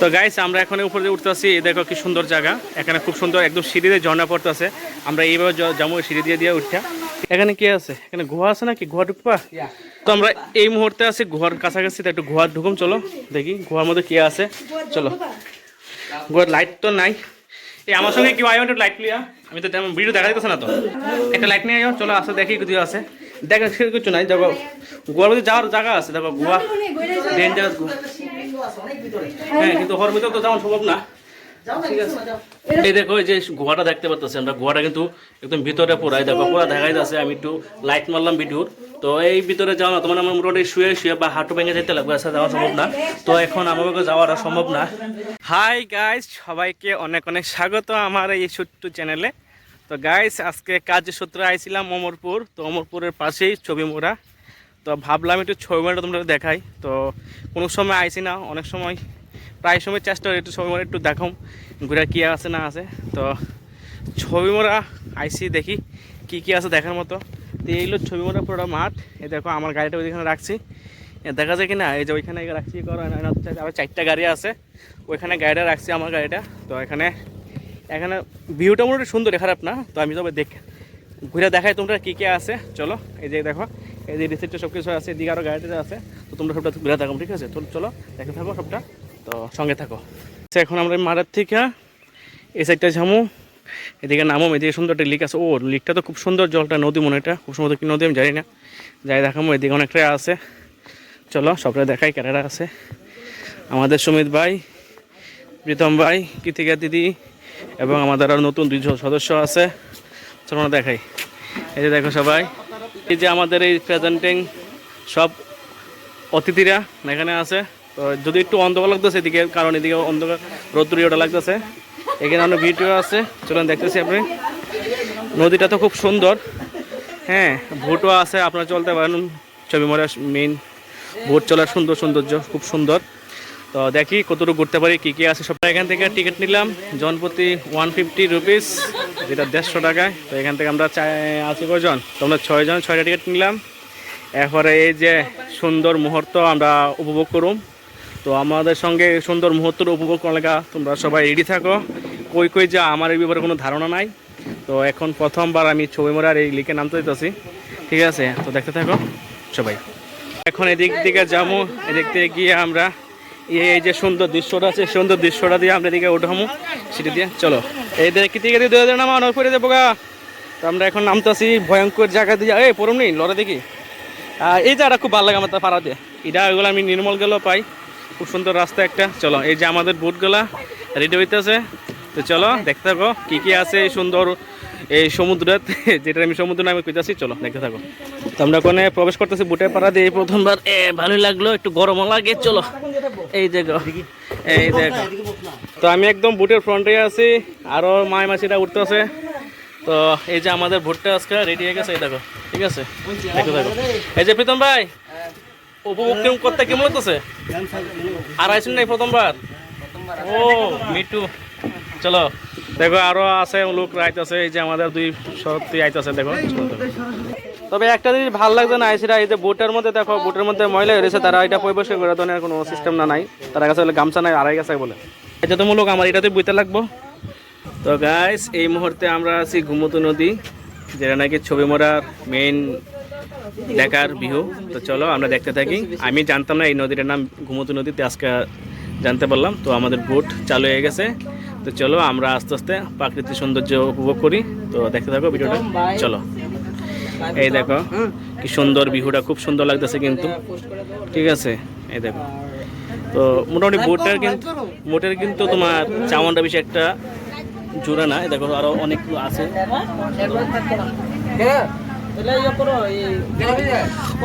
তো গাইস আমরা এখন উপরে উঠতেছি দেখো কি সুন্দর জায়গা। এখানে খুব সুন্দর একদম সিঁড়িতে ঝর্ণা পড়তেছে। আমরা এইভাবে যাব সিঁড়ি দিয়ে দিয়ে উঠা এখানে কি আছে? এখানে গুহা আছে নাকি? গুহা ঢুকবা? তো আমরা এই মুহূর্তে আছি গুহার কাছাকাছি তো একটু গুহা ঢুকুম চলো। দেখি গুহার মধ্যে কি আছে। চলো। গুহার লাইট তো নাই। এই আমার সঙ্গে কেউ আয়ো একটু লাইট লিয়া আমি তো তেমন ভিডিও দেখা যাচ্ছে না তো। একটা লাইট নিয়ে আয়ো চলো আসো দেখি কিছু আছে। দেখো কিছু নাই। দেখো গুহার মধ্যে যাওয়ার জায়গা আছে। দেখো গুহা। ডেঞ্জারাস গুহা। হ্যাঁ কিন্তু ওর ভিতরে তো যাওয়া সম্ভব না। ঠিক আছে। এই দেখো যে গুহাটা দেখতে পাচ্ছি আমরা গুহাটা কিন্তু একদম ভিতরে পুরাই। দেখো পুরা দেখাই যাচ্ছে আমি একটু লাইট মারলাম ভিডিওর তো এই ভিতরে যাওয়া না তোমার আমার মোটামুটি শুয়ে শুয়ে বা হাঁটু ভেঙে যেতে লাগবে আসলে যাওয়া সম্ভব না। তো এখন আমাকে যাওয়ার আর সম্ভব না। হাই গাইস সবাইকে অনেক অনেক স্বাগত আমার এই ছোট্ট চ্যানেলে তো গাইস আজকে কাজের সূত্রে আইছিলাম অমরপুর। তো অমরপুরের পাশেই ছবি মোড়া। তো ভাবলাম একটু ছবি মোড়াটা তোমরা দেখাই। তো কোনো সময় আইসি না, অনেক সময়, প্রায় সময় চেষ্টা করি একটু ছবি মোড়া একটু দেখাম, ঘুরে কী আছে না আছে। তো ছবি মোড়া আইসি দেখি কি কি আছে দেখার মতো। তো এইগুলো ছবি মোড়া পুরোটা মাঠ। এই দেখো আমার গাড়িটা ওইখানে রাখছি। দেখা যায় কি না এই যে ওইখানে রাখছি আবার চারটা গাড়ি আছে। ওইখানে গাড়িটা রাখছি আমার গাড়িটা। তো এখানে এখানে ভিউটা মোটামুটি সুন্দর, খারাপ না। তো আমি তবে দেখ ঘুরে দেখাই তোমরা কী কী আছে। চলো, এই যে দেখো, এই যে রিসিপ্টে সব কিছু আছে, এদিকে আরও গাড়িটা আছে, তো তোমরা সবটা ঘুরে থাকো ঠিক আছে? তো চলো দেখে থাকো সবটা, তো সঙ্গে থাকো। এখন আমরা মারার থেকে এই সাইডটা ঝামু এদিকে নামো, এদিকে সুন্দর একটা লিক আছে। ও লিকটা তো খুব সুন্দর জলটা, নদী মনে এটা, খুব সুন্দর কি নদী আমি জানি না। যাই দেখামো এদিকে অনেকটা আছে। চলো, সবটা দেখাই ক্যারেরা আছে। আমাদের সুমিত ভাই, প্রীতম ভাই, কৃতিকা দিদি, এবং আমাদের আরও নতুন দুইজন সদস্য আছে। চলো দেখাই। এই যে দেখো সবাই, এই যে আমাদের এই প্রেজেন্টিং সব অতিথিরা এখানে আছে। তো যদি একটু অন্ধকার লাগতেছে, এদিকে কারণ এদিকে অন্ধকার রোদ্দুরি ওটা লাগতেছে। এখানে অনেক ভিডিও আছে, চলুন দেখতেছি আপনি। নদীটা তো খুব সুন্দর। হ্যাঁ ভোটও আছে, আপনারা চলতে পারেন। ছবি মরা মেইন ভোট চলার সুন্দর সৌন্দর্য, খুব সুন্দর। তো দেখি কতটুকু ঘুরতে পারি, কী কী আছে সবটা এখান থেকে। টিকিট নিলাম জনপ্রতি ওয়ান ফিফটি রুপিস যেটা দেড়শো টাকায়। তো এখান থেকে আমরা আছি কজন তো আমরা ছয়জন, ছয়টা টিকিট নিলাম। এরপরে এই যে সুন্দর মুহূর্ত আমরা উপভোগ করুম। তো আমাদের সঙ্গে সুন্দর মুহূর্ত উপভোগ করার লেগা তোমরা সবাই রেডি থাকো। কই কই যা, আমার এই ব্যাপারে কোনো ধারণা নাই। তো এখন প্রথমবার আমি ছবি মোড়ার এই লিখে নামতে দিতেছি ঠিক আছে? তো দেখতে থাকো সবাই। এখন এদিক দিকে যাব, এদিক থেকে গিয়ে আমরা এই এই যে সুন্দর দৃশ্যটা আছে, সুন্দর দৃশ্যটা দিয়ে আমরা এদিকে উঠামো, সেটা দিয়ে চলো। এই দেখি দিয়ে নামা নরপুরে যাব গা। তো আমরা এখন নামতেছি ভয়ঙ্কর জায়গা দিয়ে। এই পরম নেই লড়ে দেখি। এই জায়গাটা খুব ভালো লাগে আমার পাড়া দিয়ে। এটা ওগুলো আমি নির্মল গেলেও পাই। খুব সুন্দর রাস্তা একটা। চলো, এই যে আমাদের বুটগুলা রেডি হইতেছে। তো চলো, দেখতে থাকো, কি কি আছে এই সুন্দর, এই সমুদ্রের। যেটা আমি সমুদ্র নামে কইতাছি, চলো, দেখতে থাকো। তো আমরা ওখানে প্রবেশ করতেছি বুটের পাড়া দিয়ে। প্রথমবার ভালোই লাগল, একটু গরম লাগে, চলো। এই দেখো এই দেখো। তো আমি একদম বুটের ফ্রন্টে আছি আরও মায় মাছিটা উঠতেছে। তো এই যে আমাদের ভোটটা আজকে রেডি হয়ে গেছে এই দেখো ঠিক আছে? দেখো দেখো। এই যে প্রীতম ভাই উপভোগ কেমন করতে কেমন লাগতেছে? আর আইসুন নাই প্রথমবার? ও মিটু চলো দেখো আরও আছে লোক আইতেছে এই যে আমাদের দুই সত্যি আইতেছে দেখো। তবে একটা জিনিস ভালো লাগছে না সেটা এই যে বোটের মধ্যে দেখো, বোটের মধ্যে ময়লা হয়েছে তারা এটা পরিবেশন করে দেওয়ার কোনো সিস্টেম না নাই। তারা কাছে বলে গামছা নাই, আড়াই গেছে বলে। এটা তো মূলক, আমার এটাতে বইতে লাগবো। তো গাইস এই মুহূর্তে আমরা আছি ঘুমতু নদী, যেটা নাকি ছবি মরার মেইন দেখার বিহু। তো চলো, আমরা দেখতে থাকি। আমি জানতাম না এই নদীটার নাম ঘুমতু নদীতে, আজকে জানতে পারলাম। তো আমাদের বোট চালু হয়ে গেছে। তো চলো, আমরা আস্তে আস্তে প্রাকৃতিক সৌন্দর্য উপভোগ করি। তো দেখতে থাকো ভিডিওটা। চলো। এই দেখো কি সুন্দর বিহুটা খুব সুন্দর লাগতেছে কিন্তু। ঠিক আছে এই দেখো। তো মোটামুটি বোটের কিন্তু বোটের কিন্তু তোমার চাওয়ানটা বেশি একটা জোড়া না এই দেখো আরও অনেকগুলো আছে।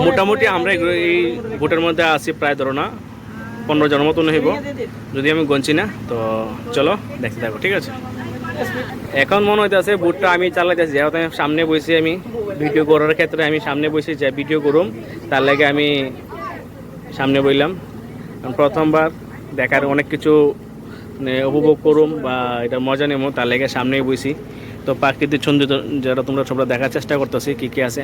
মোটামুটি আমরা এই বোটের মধ্যে আছি প্রায় ধরো না পনেরো জনের মতন হইব। যদি আমি গনছি না তো চলো দেখতে থাকো ঠিক আছে? এখন মনে হইতেছে বুটটা আমি চালাইতেছি। যেহেতু আমি সামনে বসে আমি ভিডিও করার ক্ষেত্রে আমি সামনে বসে যে ভিডিও করুম, তার লাগে আমি সামনে বইলাম। প্রথমবার দেখার অনেক কিছু মানে উপভোগ করুম বা এটা মজা নেব তার লেগে সামনেই বসি তো প্রাকৃতিক সৌন্দর্য যেটা তোমরা সবটা দেখার চেষ্টা করতেছি, কী কী আছে।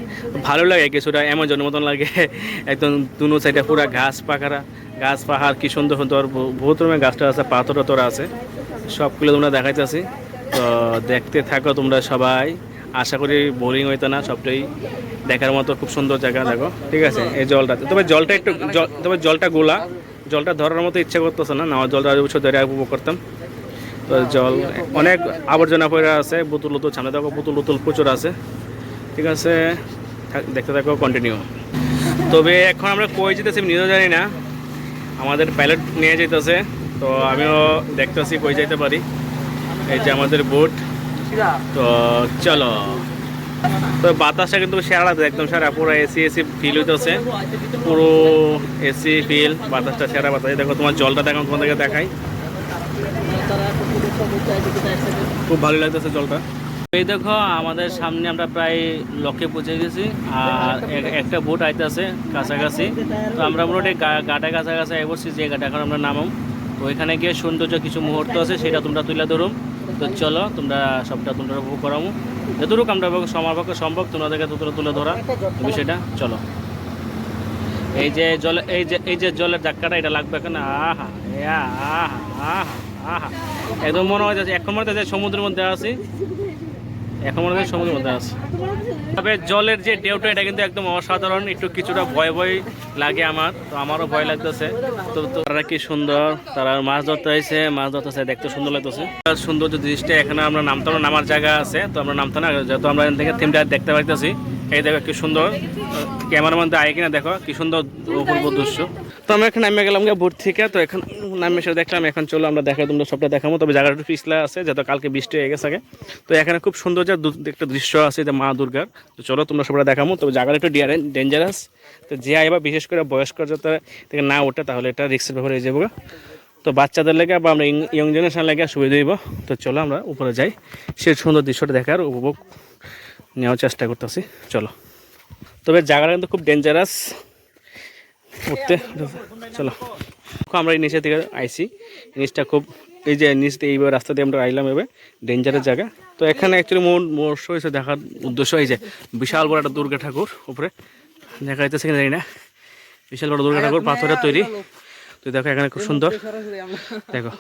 ভালো লাগে কিছুটা, অ্যামাজনের মতন লাগে। একদম দুনো সাইডে পুরো ঘাস পাখারা, গাছ পাহাড় কী সুন্দর সুন্দর বহুত রকমের গাছটা আছে পাথর টাথর আছে। সবগুলো তোমরা দেখাইতেছি। তো দেখতে থাকো তোমরা সবাই। আশা করি বোরিং হইতো না, সবটাই দেখার মতো খুব সুন্দর জায়গা, দেখো। ঠিক আছে, এই জলটা তবে জলটা একটু তবে জলটা গোলা। জলটা ধরার মতো ইচ্ছা করতেছে না না জলটা আরও বছর ধরে উপভোগ করতাম। তো জল অনেক আবর্জনা পড়ে আছে, বোতল উতুল সামনে দেখো, বোতল উতুল প্রচুর আছে। ঠিক আছে দেখতে থাকো কন্টিনিউ তবে এখন আমরা কই যেতেছি নিজেও জানি না। আমাদের পাইলট নিয়ে যেতেছে তো আমিও দেখতেছি কই যাইতে পারি। এই যে আমাদের বোট তো চলো। তো বাতাসটা কিন্তু সেরা একদম সেরা, পুরো এসি এসি ফিল হইতেছে। পুরো এসি ফিল বাতাসটা সেরা বাতাস। দেখো, তোমার জলটা দেখো তোমাদেরকে দেখাই। খুব ভালো লাগতেছে জলটা। এই দেখো, আমাদের সামনে আমরা প্রায় লক্ষ্যে পৌঁছে গেছি, আর একটা বোট আইতেছে কাছাকাছি। তো আমরা মোটামুটি গাটা কাছাকাছি বসছি যে গাটা এখন আমরা নামাম। তো ওইখানে গিয়ে সৌন্দর্য কিছু মুহূর্ত আছে, সেটা তোমরা তুলে ধরুম। তো চলো, তোমরা সবটা তোমরা উপভোগ করামো। যতটুকু আমরা সমার পক্ষে সম্ভব, তোমাদেরকে তুলে তুলে ধরা বিষয়টা। চলো। এই যে জল এই যে এই যে জলের ধাক্কাটা, এটা লাগবে কেন? আহা আহা আহা আহা। একদম মনে হয় যে এখন মনে যে সমুদ্রের মধ্যে আছি। এখন মনে হয় সমুদ্রের মধ্যে আছে। তবে জলের যে ঢেউটা, এটা কিন্তু একদম অসাধারণ। একটু কিছুটা ভয় ভয় লাগে আমার, তো আমারও ভয় লাগতেছে। তো তো তারা কি সুন্দর, তারা মাছ ধরতে হয়েছে মাছ ধরতেছে, দেখতে সুন্দর লাগতেছে। সুন্দর যে দৃষ্টি এখানে আমরা নামতাম নামার জায়গা আছে, তো আমরা নামতাম না। যেহেতু আমরা এখান থেকে থিমটা দেখতে পাইতেছি। এই দেখো কি সুন্দর। ক্যামেরার মধ্যে আয় কিনা দেখো, কি সুন্দর অপূর্ব দৃশ্য। তো আমরা এখন নামে গেলাম গিয়ে বোট থেকে, তো এখন নামে এসে দেখলাম, এখন চলো আমরা দেখাই, তোমরা সবটা দেখাবো তবে জায়গাটা একটু পিছলা আছে, যেহেতু কালকে বৃষ্টি হয়ে গেছে আগে। তো এখানে খুব সুন্দর যে একটা দৃশ্য আছে, যে মা দুর্গার। তো চলো তোমরা সবটা দেখাবো তবে জায়গাটা একটু ডেঞ্জারাস। তো যে আইবা বিশেষ করে বয়স্ক যাতে থেকে না ওঠে, তাহলে এটা রিক্সের ব্যাপারে হয়ে যাব তো বাচ্চাদের লেগে বা আমরা ইয়ং জেনারেশন লেগে সুবিধা হইব। তো চলো আমরা উপরে যাই। সে সুন্দর দৃশ্যটা দেখার, উপভোগ নেওয়ার চেষ্টা করতেছি। চলো। তবে জায়গাটা কিন্তু খুব ডেঞ্জারাস উঠতে চলো। আমরা এই নিচের দিকে আইছি। নিচটা খুব এই যে নিচ দিয়ে রাস্তা দিয়ে আমরা আইলাম এবার ডেঞ্জারের জায়গা। তো এখানে অ্যাকচুয়ালি মন মোর্শ হয়েছে দেখার উদ্দেশ্য এই যে বিশাল বড় একটা দুর্গা ঠাকুর উপরে। দেখা যাইতেছে কিনা জানি না। বিশাল বড় দুর্গা ঠাকুর, পাথরের তৈরি। তো দেখো, এখানে খুব সুন্দর। দেখো।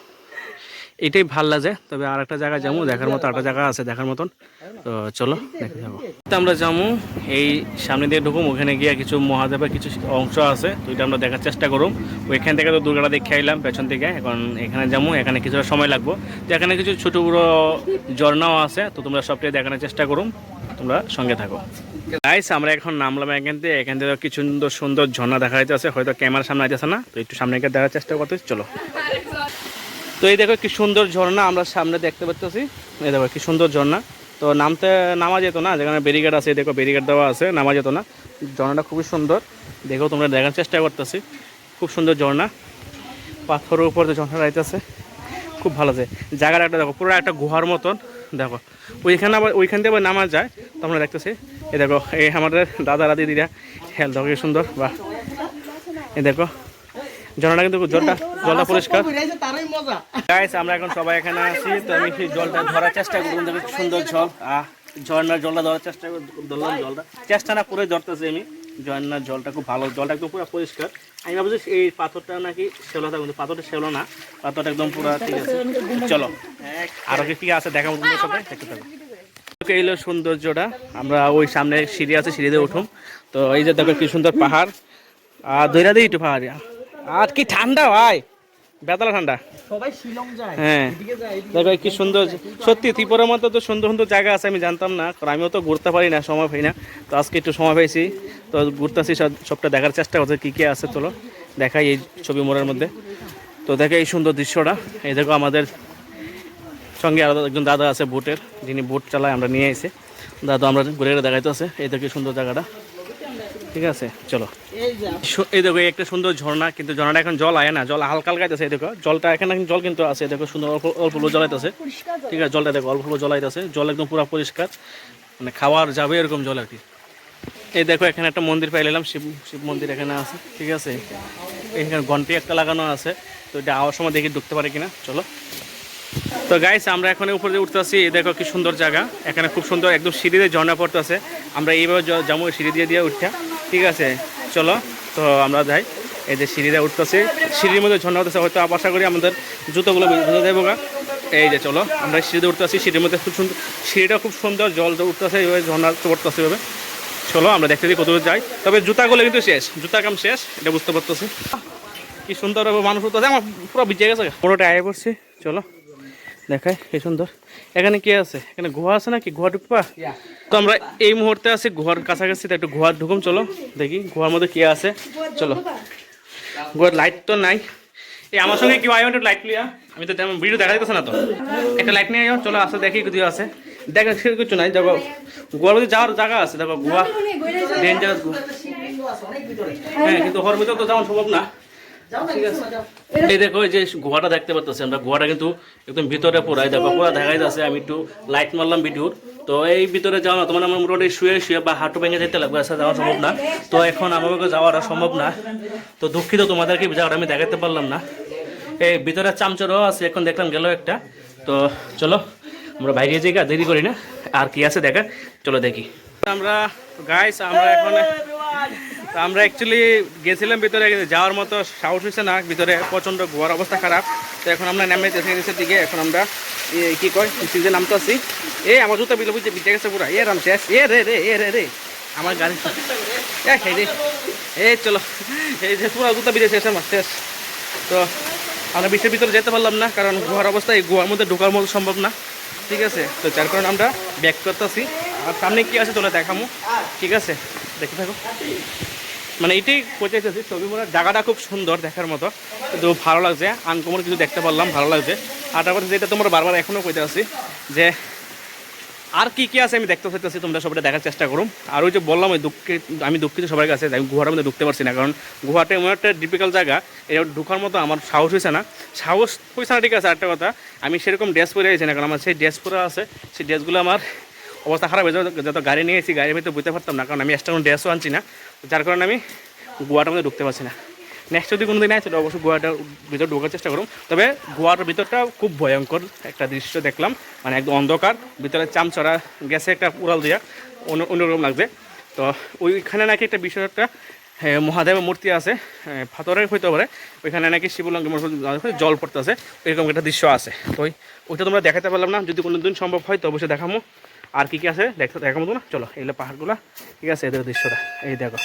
এটাই ভালো লাগে। তবে আর একটা জায়গা যাব, দেখার মতো আরেকটা জায়গা আছে দেখার মতন। তো চলো, দেখে যাব। আমরা যাব, এই সামনে দিয়ে ঢুকুম, ওখানে গিয়ে কিছু মহাদেবের কিছু অংশ আছে, তো এটা আমরা দেখার চেষ্টা করুম। ওইখান থেকে তো দুর্গাটা দেখে আইলাম, পেছন থেকে। এখন এখানে যাব, এখানে কিছুটা সময় লাগবো। এখানে কিছু ছোটো বড়ো ঝর্ণাও আছে, তো তোমরা সবটাই দেখানোর চেষ্টা করুম। তোমরা সঙ্গে থাকো। গাইস আমরা এখন নামলাম এখান থেকে। এখান থেকে কিছু সুন্দর সুন্দর ঝর্ণা দেখা যাইতেছে, হয়তো ক্যামেরার সামনে আইতেছে না, তো একটু সামনে গিয়ে দেখার চেষ্টা করতে চলো। তো এই দেখো কি সুন্দর ঝর্ণা আমরা সামনে দেখতে পাচ্ছি। এই দেখো কি সুন্দর ঝর্ণা। তো নামতে নামা যেত না, যেখানে ব্যারিকেড আছে দেখো ব্যারিকেড দেওয়া আছে, নামা যেত না। ঝর্ণাটা খুবই সুন্দর। দেখো তোমরা দেখার চেষ্টা করতেছি। খুব সুন্দর ঝর্ণা। পাথরের উপর যে ঝর্ণা রাইতেছে খুব ভালো আছে। জায়গাটা একটা দেখো, পুরো একটা গুহার মতন। দেখো, ওইখানে আবার, ওইখান থেকে আবার নামা যায়। তো আমরা দেখতেছি, এই দেখো, এই আমাদের দাদা দাদি দিদা হেল দেখো কি সুন্দর, বাহ। এ দেখো ঝর্ণাটা কিন্তু জলটা জলটা পরিষ্কার। তারই গাইস আমরা এখন সবাই এখানে আছি তো আমি সেই জলটা ধরার চেষ্টা করলাম দেখো কি সুন্দর জল। আহ ঝর্ণার জলটা ধরার চেষ্টা করে ধরলাম জলটা। চেষ্টা না পুরো ধরতেছি আমি। ঝর্ণার জলটা খুব ভালো জলটা একদম পুরো পরিষ্কার। আমি ভাবছি এই পাথরটা নাকি শেলো থাকে কিন্তু পাথরটা শেলো না পাথরটা একদম পুরো ঠিক আছে। চলো আরও কি আছে দেখা তোমাদের সাথে দেখতে থাকো। এই হলো সৌন্দর্যটা আমরা ওই সামনে সিঁড়ি আছে সিঁড়ি দিয়ে উঠুম। তো এই যে দেখো কি সুন্দর পাহাড়। আর দৈরা দিই একটু পাহাড়। আর কি ঠান্ডা ভাই? বেতালা ঠান্ডা। সবাই শিলং যায় হ্যাঁ। কি সুন্দর সত্যি ত্রিপুরার মধ্যে তো সুন্দর সুন্দর জায়গা আছে আমি জানতাম না কারণ আমিও তো ঘুরতে পারি না সময় পাই না। তো আজকে একটু সময় পেয়েছি তো ঘুরতেছি সব- সবটা দেখার চেষ্টা করছি কী কী আছে চলো দেখাই এই ছবি মোড়ের মধ্যে। তো দেখো এই সুন্দর দৃশ্যটা এই দেখো আমাদের সঙ্গে আরও একজন দাদা আছে বোটের যিনি বোট চালায় আমরা নিয়ে এসে দাদা আমরা ঘুরে ঘুরে দেখাইতে আছে এই দেখো সুন্দর জায়গাটা। ঠিক আছে চলো। এই দেখো একটা সুন্দর ঝর্ণা কিন্তু ঝর্ণাটা এখন জল আয় না জল হালকা হালকা আছে দেখো। জলটা এখানে জল কিন্তু আছে দেখো সুন্দর অল্প অল্প জল আইতেছে। ঠিক আছে জলটা দেখো অল্প অল্প জল আইতেছে জল একদম পুরো পরিষ্কার। মানে খাওয়ার যাবে এরকম জল আর কি। এই দেখো এখানে একটা মন্দির পাই পাইলাম শিব শিব মন্দির এখানে আছে ঠিক আছে। এখানে ঘন্টি একটা লাগানো আছে তো এটা আওয়ার সময় দেখি ঢুকতে পারে কিনা চলো। তো গাইস আমরা এখন উপরে উঠতেছি এই দেখো কি সুন্দর জায়গা। এখানে খুব সুন্দর একদম সিঁড়ি দিয়ে ঝর্ণা পড়তেছে। আমরা এইভাবে যাব সিঁড়ি দিয়ে দিয়ে উঠটা ঠিক আছে, চলো। তো আমরা যাই। এই যে সিঁড়িতে উঠতেছি। সিঁড়ির মধ্যে ঝর্ণা উঠতেছে হয়তো আশা করি আমাদের জুতোগুলো বুঝে দেবো গা। এই যে চলো, আমরা সিঁড়িতে উঠতেছি। সিঁড়ির মধ্যে খুব সুন্দর সিঁড়িটা খুব সুন্দর জল উঠতেছে, এইভাবে ঝর্ণা পড়তেছে এভাবে। চলো, আমরা দেখতে দিই কতদূর যাই। তবে জুতাগুলো কিন্তু শেষ। জুতা কাম শেষ, এটা বুঝতে পারতেছি। কি সুন্দর মানুষ উঠতেছে, আমার পুরো ভিজে গেছে পুরোটা আয় পড়ছি। চলো। দেখাই কি সুন্দর। এখানে কি আছে? এখানে গুহা আছে নাকি? গুহা ঢুকবা? তো আমরা এই মুহূর্তে আছি গুহার কাছাকাছি তো একটু গুহার ঢুকুম চলো। দেখি গুহার মধ্যে কি আছে? চলো। গুহার লাইট তো নাই। এই আমার সঙ্গে কেউ আয়ো লাইট লিয়া আমি তো তেমন ভিডিও দেখা যাচ্ছে না তো। একটা লাইট নিয়ে আয়ো চলো আসো দেখি কিছু আছে। দেখা সেরকম কিছু নাই দেখো। গুহার মধ্যে যাওয়ার জায়গা আছে দেখো গুহা। ডেঞ্জারাস গুহা। হ্যাঁ কিন্তু ওর ভিতরে তো যাওয়া সম্ভব না। এই দেখো এই যে গুহাটা দেখতে পাচ্ছি আমরা। গুহাটা কিন্তু একদম ভিতরে পুরাই দেখো পুরো দেখাই যাচ্ছে। আমি একটু লাইট মারলাম ভিডিওর। তো এই ভিতরে যাওয়া না তোমার আমার মোটামুটি শুয়ে শুয়ে বা হাঁটু ভেঙে যেতে লাগবে আসলে যাওয়া সম্ভব না। তো এখন আমাকে যাওয়াটা সম্ভব না। তো দুঃখিত তোমাদেরকে জায়গাটা আমি দেখাতে পারলাম না। এই ভিতরে চামচরও আছে এখন দেখলাম গেল একটা। তো চলো আমরা বাইরে যাই গা, দেরি করি না। আর কি আছে দেখা চলো দেখি। আমরা গাইস আমরা এখন তো আমরা অ্যাকচুয়ালি গেছিলাম ভিতরে যাওয়ার মতো সাহস হয়েছে না। ভিতরে প্রচণ্ড গোয়ার অবস্থা খারাপ। তো এখন আমরা নেমে নিচের দিকে এখন আমরা কি কয়, সিজে নামতে আসি এ, আমার জুতো বিলো বুঝছে বিচে গেছে পুরা। এ, রাম, শেষ। এ, রে রে, এ, রে রে। আমার গাড়ি এ খাই রে। এ, চলো। এই যে পুরো জুতা বিচে শেষ আমার, শেষ। তো আমরা বিশ্বের ভিতরে যেতে পারলাম না, কারণ গুহার অবস্থা, এই গুহার মধ্যে ঢোকার মতো সম্ভব না। ঠিক আছে? তো যার কারণে আমরা ব্যাক করতেছি। আর সামনে কি আছে তোলা দেখামো। ঠিক আছে? দেখে থাকো। মানে এটাই পৌঁছেছি ছবি মনে জায়গাটা খুব সুন্দর দেখার মতো, কিন্তু ভালো লাগছে, আনকমন কিছু দেখতে পারলাম, ভালো লাগছে। আর তারপরে যেটা তোমরা বারবার এখনও কইতে আসি, যে আর কি কি আছে আমি দেখতে চাইতেছি, তোমরা সবাই দেখার চেষ্টা করুম আর ওই যে বললাম, ওই দুঃখিত আমি দুঃখিত সবার কাছে আমি গুহার মধ্যে ঢুকতে পারছি না, কারণ গুহাটা এমন একটা ডিফিকাল্ট জায়গা, এটা ঢুকার মতো আমার সাহস হয়েছে না। সাহস হয়েছে না, ঠিক আছে একটা কথা, আমি সেরকম ড্রেস পরে আছি না, কারণ আমার সেই ড্রেস পরে আছে, সেই ড্রেসগুলো আমার অবস্থা খারাপ হয়ে যত গাড়ি নিয়ে এসেছি, গাড়ির ভিতরে বুঝতে পারতাম না, কারণ আমি এক্সট্রা কোনো ড্রেসও আনছি না। যার কারণে আমি গোয়াটার মধ্যে ঢুকতে পারছি না। নেক্সট যদি কোনো দিন আছে তাহলে অবশ্যই গোয়াটার ভিতরে ঢোকার চেষ্টা করুন। তবে গোয়ার ভিতরটা খুব ভয়ঙ্কর একটা দৃশ্য দেখলাম। মানে একদম অন্ধকার, ভিতরে চামচড়া, গ্যাসে একটা উড়াল দিয়া, অন্য- অন্যরকম লাগছে। তো ওইখানে নাকি একটা বিষয়টা মহাদেবের মূর্তি আছে পাথরের হইতে পারে। ওইখানে নাকি শিবলঙ্গের মধ্যে জল পড়তেছে, এরকম একটা দৃশ্য আছে। তো ওই- ওইটা তোমরা দেখাতে পারলাম না। যদি কোনো দিন সম্ভব হয়, তো অবশ্যই দেখামো। আর কি কি আছে? দেখতে দেখামো তো না? চলো, এগুলো পাহাড়গুলো, ঠিক আছে? এদের দৃশ্যটা, এই দেখো।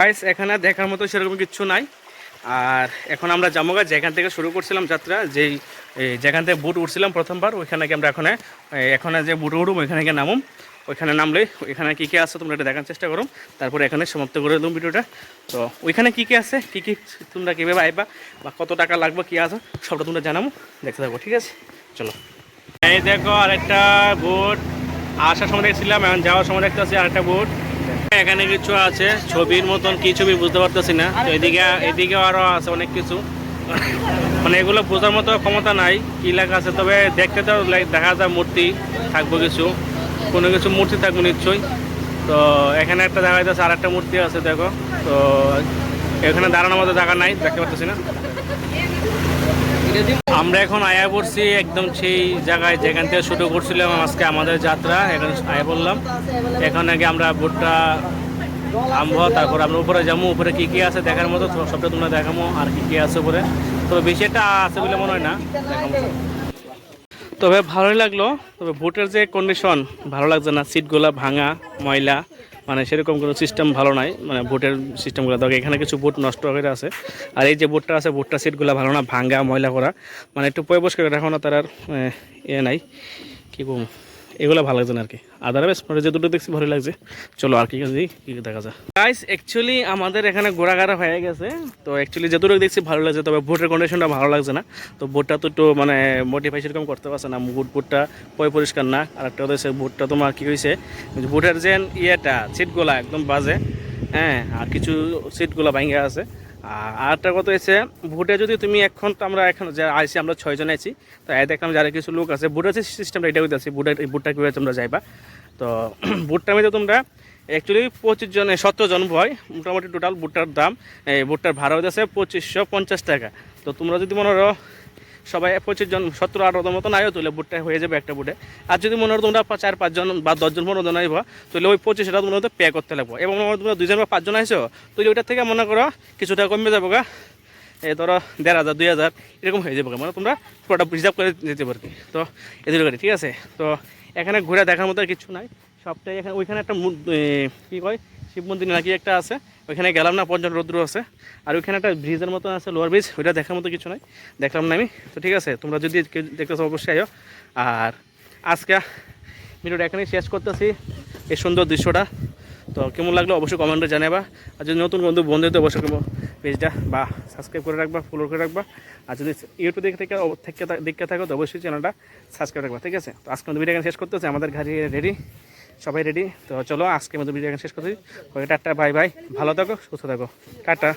গাইস এখানে দেখার মতো সেরকম কিছু নাই। আর এখন আমরা জামোগা যেখান থেকে শুরু করছিলাম যাত্রা, যেই যেখান থেকে বুট উঠছিলাম প্রথমবার, ওইখানে আমরা এখানে এখানে যে বুট উঠুম ওইখানে গিয়ে নামুম। ওইখানে নামলে, ওইখানে কী কী আছে তোমরা এটা দেখার চেষ্টা করো। তারপরে এখানে সমাপ্ত করে দিলাম ভিডিওটা। তো ওইখানে কী কী আছে? কী কী তোমরা কীভাবে আইবা? বা কত টাকা লাগবে? কী আছে? সবটা তোমরা জানাব। দেখতে থাকব ঠিক আছে? চলো। এই দেখো আরেকটা বোট আসার সময় দেখছিলাম এখন যাওয়ার সময় দেখতে আছি আরেকটা বোট এখানে কিছু আছে ছবির মতন কি ছবি বুঝতে পারতেছি না। তো এদিকে এদিকে আরও আছে অনেক কিছু। মানে এগুলো বোঝার মতো ক্ষমতা নাই কি লেখা আছে। তবে দেখতে তো দেখা যায় মূর্তি থাকব কিছু। কোনো কিছু মূর্তি থাকব নিশ্চয়ই। তো এখানে একটা দেখা যাচ্ছে আর একটা মূর্তি আছে দেখো। তো এখানে দাঁড়ানোর মতো জায়গা নাই দেখতে পাচ্ছি না। আমরা এখন আয়া পড়ছি একদম সেই জায়গায় যেখান থেকে শুরু করছিলাম আজকে আমাদের যাত্রা, এখন আয়া পড়লাম। এখন আগে আমরা বোটটা নামবো তারপর আমরা উপরে যাব। উপরে কি কি আছে দেখার মতো? সবটা তোমরা দেখাবো আর কি কি আছে উপরে। তবে বেশি একটা আছে বলে মনে হয় না। তবে ভালোই লাগল। তবে বোটের যে কন্ডিশন ভালো লাগছে না। সিটগুলো ভাঙা, ময়লা। মানে সেরকম কোনো সিস্টেম ভালো নাই মানে ভোটের সিস্টেমগুলো দেখো, এখানে কিছু ভোট নষ্ট হয়ে আছে। আর এই যে ভোটটা আছে, ভোটটা সিটগুলো ভালো না, ভাঙ্গা, ময়লা করা। মানে একটু পয়বস্কার রাখো না, তার আর এ নাই। কী বলব? এগুলো ভালো লাগছে না আর কি। আদারওয়াইজ মানে যে দুটো দেখছি ভালো লাগছে। চলো আর কি দেখা যায়। গাইস অ্যাকচুয়ালি আমাদের এখানে ঘোরাঘাড়া হয়ে গেছে। তো অ্যাকচুয়ালি যেটুকু দেখছি ভালো লাগছে, তবে বোটের কন্ডিশনটা ভালো লাগছে না। তো বোটটা তো একটু মানে মোটিফাই সেরকম করতে পারছে না। বুট বুটটা পয় পরিষ্কার না। আর একটা হচ্ছে, বুটটা তোমার কি হয়েছে, বুটের যে ইয়েটা সিটগুলা একদম বাজে। হ্যাঁ আর কিছু সিটগুলো ভাঙে আছে। আর আরেকটা কথা হয়েছে ভোটে যদি তুমি এখন তো আমরা এখন যা আইসি, আমরা ছয়জন আছি তো এ দেখলাম যারা কিছু লোক আছে, ভোটের সিস্টেমটা এটা হইতে আছে, ভোটের ভোটটা কীভাবে তোমরা যাইবা? তো ভোটটা মধ্যে তোমরা অ্যাকচুয়ালি পঁচিশ জন সতেরো জন ভয়, মোটামুটি টোটাল ভুট্টার দাম, এই ভুট্টার ভাড়া হইতেছে পঁচিশশো পঞ্চাশ টাকা। তো তোমরা যদি মনে করো সবাই পঁচিশ জন, সতেরো, আঠারো মতো নাইও তাহলে বুটটা হয়ে যাবে একটা বুটে আর যদি মনে করো তোমরা চার পাঁচজন বা দশজন পনেরো জন আইবা, তাহলে ওই পঁচিশটা তোমরা পে করতে লাগবো। এবং তোমরা দুজন বা পাঁচজন আইসো তাহলে ওইটার থেকে মনে করো কিছুটা কমে যাব গা। এই ধরো দেড় হাজার, দুই হাজার, এরকম হয়ে যাবে। মানে তোমরা পুরোটা রিজার্ভ করে যেতে পারবে তো এদের করে ঠিক আছে? তো এখানে ঘুরে দেখার মতো আর কিছু নাই। সবটাই এখানে, ওইখানে একটা কী কয়? শিব মন্দির নাকি একটা আছে, ওইখানে গেলাম না পঞ্চাশ রৌদ্র আছে। আর ওইখানে একটা ব্রিজের মতো আছে, লোয়ার ব্রিজ, ওইটা দেখার মতো কিছু নাই। দেখলাম না আমি। তো ঠিক আছে, তোমরা যদি দেখতেছো, অবশ্যই আয়ো। আর আজকে ভিডিওটা এখানেই শেষ করতেছি, এই সুন্দর দৃশ্যটা। তো কেমন লাগল অবশ্যই কমেন্টে জানাবা। আর যদি নতুন বন্ধু বন্ধুদের অবশ্যই পেজটা বা সাবস্ক্রাইব করে রাখবা ফলো করে রাখবা। আর যদি ইউটিউব দেখে থেকে দেখতে থাকো তো অবশ্যই চ্যানেলটা সাবস্ক্রাইব রাখবা, ঠিক আছে? তো আজকে ভিডিও এখানে শেষ করতেছে, আমাদের ঘাড়ি রেডি। সবাই রেডি তো চলো আজকে মতো ভিডিও শেষ করছি। টাটা বাই বাই ভালো থাকো, সুস্থ থাকো। টাটা।